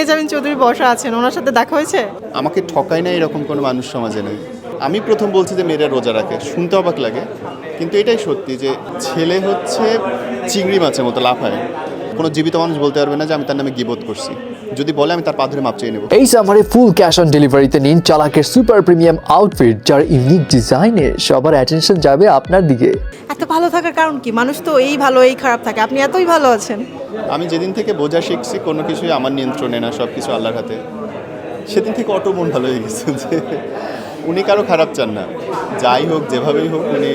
মেহজাবিন চৌধুরী বসা আছেন, ওনার সাথে দেখা হয়েছে? আমাকে ঠকায় না এরকম কোনো মানুষ সমাজে নেই। আমি প্রথম বলছি যে মেয়েরা রোজা রাখে, শুনতে অবাক লাগে। কিন্তু এটাই সত্যি যে ছেলে হচ্ছে চিংড়ি মাছের মতো লাফায়। কোনো জীবিত মানুষ বলতে পারবে না যে আমি তার নামে গিবোধ করছি। যদি বলে আমি তার পা ধরে মাপ চেয়ে নেব। এই সামারে ফুল ক্যাশ অন ডেলিভারিতে নিন চালাকের সুপার প্রিমিয়াম আউটফিট যার ইউনিক ডিজাইনে সবার অ্যাটেনশন যাবে আপনার দিকে। এত ভালো থাকার কারণ কি? মানুষ তো এই ভালো এই খারাপ থাকে। আপনি এতই ভালো আছেন। আমি যেদিন থেকে বোঝা শিখছি কোনো কিছুই আমার নিয়ন্ত্রণে না সব কিছু আল্লাহর হাতে। সেদিন থেকে অটো মন ভালো হয়ে গেছে যে উনি কারও খারাপ চান না। যাই হোক যেভাবেই হোক উনি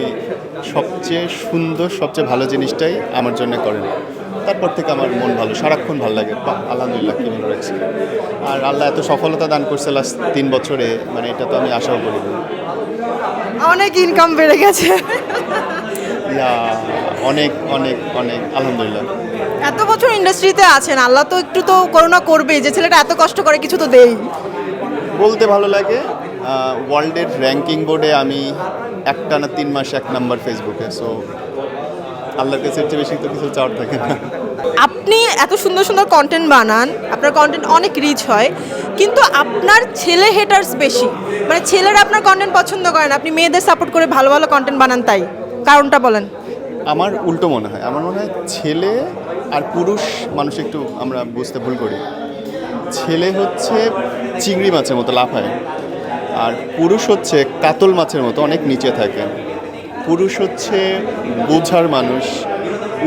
সবচেয়ে সুন্দর সবচেয়ে ভালো জিনিসটাই আমার জন্য করেন। তারপর থেকে আমার মন ভালো সারাক্ষণ ভালো লাগে। আলহামদুলিল্লাহ কি ভালো রাখছি আর আল্লাহ এত সফলতা দান করছে লাস্ট তিন বছরে মানে এটা তো আমি আশাও করিনি অনেক ইনকাম বেড়ে গেছে। ইয়া, অনেক অনেক অনেক আলহামদুলিল্লাহ। এত বছর ইন্ডাস্ট্রিতে আছেন আল্লাহ তো একটু তো করোনা করবেই যে ছেলেটা এত কষ্ট করে কিছু তো দেই। বলতে ভালো লাগে ওয়ার্ল্ডের র্যাঙ্কিং বোর্ডে আমি একটা না তিন মাস এক নাম্বার ফেসবুকে সো আল্লাহর কাছে চেয়ে বেশি তো কিছু চাওয়ার থাকে না। আপনি এত সুন্দর সুন্দর কন্টেন্ট বানান আপনার কন্টেন্ট অনেক রিচ হয় কিন্তু আপনার ছেলে হেটার্স বেশি। মানে ছেলেরা আপনার কন্টেন্ট পছন্দ করেন আপনি মেয়েদের সাপোর্ট করে ভালো ভালো কন্টেন্ট বানান তাই। কারণটা বলেন। আমার উল্টো মনে হয় আমার মনে হয় ছেলে আর পুরুষ মানুষ একটু আমরা বুঝতে ভুল করি। ছেলে হচ্ছে চিংড়ি মাছের মতো লাফায় আর পুরুষ হচ্ছে কাতল মাছের মতো অনেক নিচে থাকে। পুরুষ হচ্ছে বোঝার মানুষ,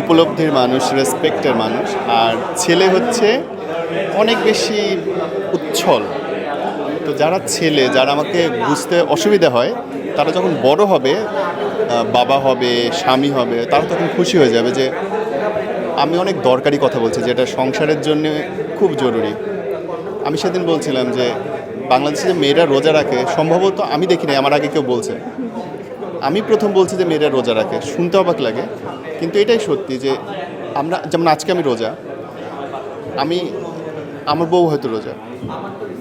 উপলব্ধির মানুষ রেসপেক্টের মানুষ, আর ছেলে হচ্ছে অনেক বেশি উচ্ছল। তো যারা ছেলে, যারা আমাকে বুঝতে অসুবিধা হয়, তারা যখন বড় হবে বাবা হবে, স্বামী হবে, তারা তখন খুশি হয়ে যাবে যে আমি অনেক দরকারি কথা বলছি, যেটা সংসারের জন্য খুব জরুরি। আমি সেদিন বলছিলাম যে, বাংলাদেশে যে মেয়েরা রোজা রাখে, সম্ভবত আমি দেখিনি, আমার আগে কেউ বলছে। আমি প্রথম বলছি যে মেয়েরা রোজা রাখে, শুনতে অবাক লাগে। কিন্তু এটাই সত্যি যে আমরা, যেমন আজকে আমি রোজা, আমি, আমার বউ হয়তো রোজা।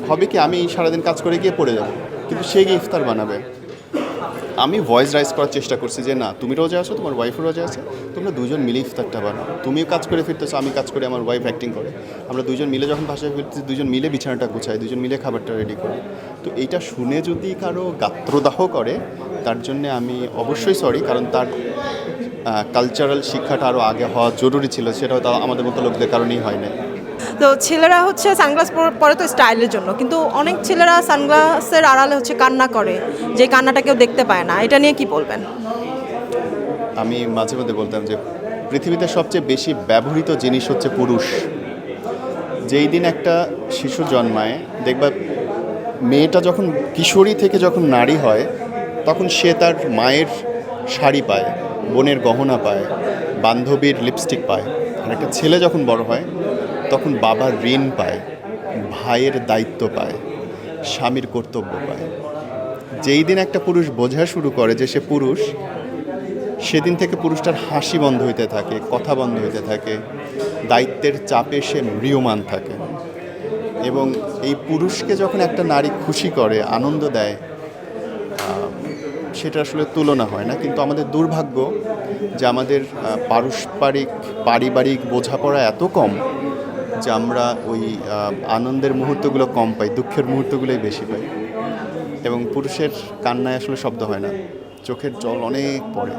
হবে কি আমি সারাদিন কাজ করে গিয়ে পড়ে যাব, কিন্তু সে গিয়ে ইফতার বানাবে। আমি ভয়েস রাইজ করার চেষ্টা করছি যে, না, তুমি রোজা আছো, তোমার ওয়াইফও রোজা আছে, তোমরা দুজন মিলে ইফতারটা বানাও। তুমিও কাজ করে ফিরতেছো, আমি কাজ করে আমার ওয়াইফ অ্যাক্টিং করে। আমরা দুজন মিলে যখন ভাষায় ফিরতেছি, দুজন মিলে বিছানাটা গুছাই, দুজন মিলে খাবারটা রেডি করি। তো এইটা শুনে যদি কারও গাত্রদাহ করে, তার জন্য আমি অবশ্যই সরি কারণ তার কালচারাল শিক্ষাটা আরও আগে হওয়া জরুরি ছিল, সেটাও তা আমাদের মতো লোকদের কারণেই হয় না তো ছেলেরা হচ্ছে সানগ্লাস পরে তো স্টাইলের জন্য। কিন্তু অনেক ছেলেরা সানগ্লাসের আড়ালে হচ্ছে কান্না করে, যে কান্নাটা কেউ দেখতে পায় না। এটা নিয়ে কি বলবেন? আমি মাঝে মধ্যে বলতাম যে, পৃথিবীতে সবচেয়ে বেশি ব্যবহৃত জিনিস হচ্ছে পুরুষ। যেই দিন একটা শিশু জন্মায়, দেখবা মেয়েটা যখন কিশোরী থেকে যখন নারী হয়, তখন সে তার মায়ের শাড়ি পায়, বোনের গহনা পায়, বান্ধবীর লিপস্টিক পায়। আর একটা ছেলে যখন বড় হয় তখন বাবার ঋণ পায়, ভাইয়ের দায়িত্ব পায়, স্বামীর কর্তব্য পায়। যেই দিন একটা পুরুষ বোঝা শুরু করে যে সে পুরুষ, সেদিন থেকে পুরুষটার হাসি বন্ধ হইতে থাকে, কথা বন্ধ হইতে থাকে, দায়িত্বের চাপে সে মৃয়মান থাকে এবং এই পুরুষকে যখন একটা নারী খুশি করে, আনন্দ দেয় সেটা আসলে তুলনা হয় না। কিন্তু আমাদের দুর্ভাগ্য যে আমাদের পারস্পরিক, পারিবারিক বোঝাপড়া এত কম যে আমরা ওই আনন্দের মুহূর্তগুলো কম পাই দুঃখের মুহূর্তগুলোই বেশি পাই। এবং পুরুষের কান্নায় আসলে শব্দ হয় না চোখের জল অনেক পড়ে।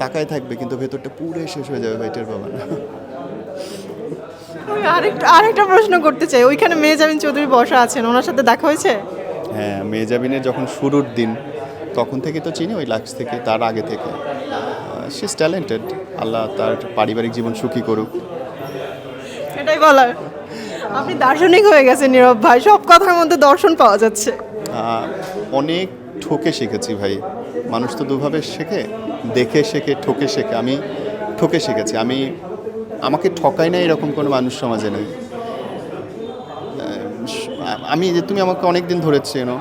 তাকায় থাকবে কিন্তু ভেতরটা পুরো শেষ হয়ে যাবে ভাইটের বাবা না। আরেকটা আরেকটা প্রশ্ন করতে চাই। ওইখানে মেহজাবিন চৌধুরী বসা আছেন ওনার সাথে দেখা হয়েছে? হ্যাঁ মেজাবিনের যখন শুরুর দিন তখন থেকে তো চিনি ওই লাক্স থেকে তার আগে থেকে। সে ট্যালেন্টেড আল্লাহ তার পারিবারিক জীবন সুখী করুক। বলার আপনি দার্শনিক হয়ে গেছেন নীরব ভাই, সব কথার মধ্যে দর্শন পাওয়া যাচ্ছে। অনেক ঠকে শিখেছি ভাই। মানুষ তো দুভাবে শেখে, দেখে শেখে, ঠকে শেখে। আমি ঠকে শিখেছি। আমি, আমাকে ঠকাই না এরকম কোনো মানুষ সমাজে নেই। আমি যে তুমি আমাকে অনেক দিন ধরেছি এনো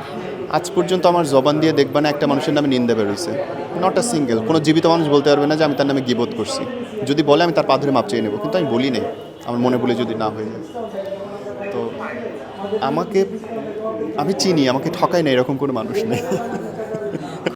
আজ পর্যন্ত আমার জবান দিয়ে দেখবা না একটা মানুষের নামে নিন্দা বেরোইছে। নট আ সিঙ্গেল কোনো জীবিত মানুষ বলতে পারবে না যে আমি তার নামে গিবোধ করছি। যদি বলে আমি তার পা ধরে মাপ চেয়ে নেব, কিন্তু আমি বলি নেই। আমার মনে বলে যদি না হয়ে যায়। তো আমাকে, আমি চিনি, আমাকে ঠকায় না এরকম কোনো মানুষ নেই।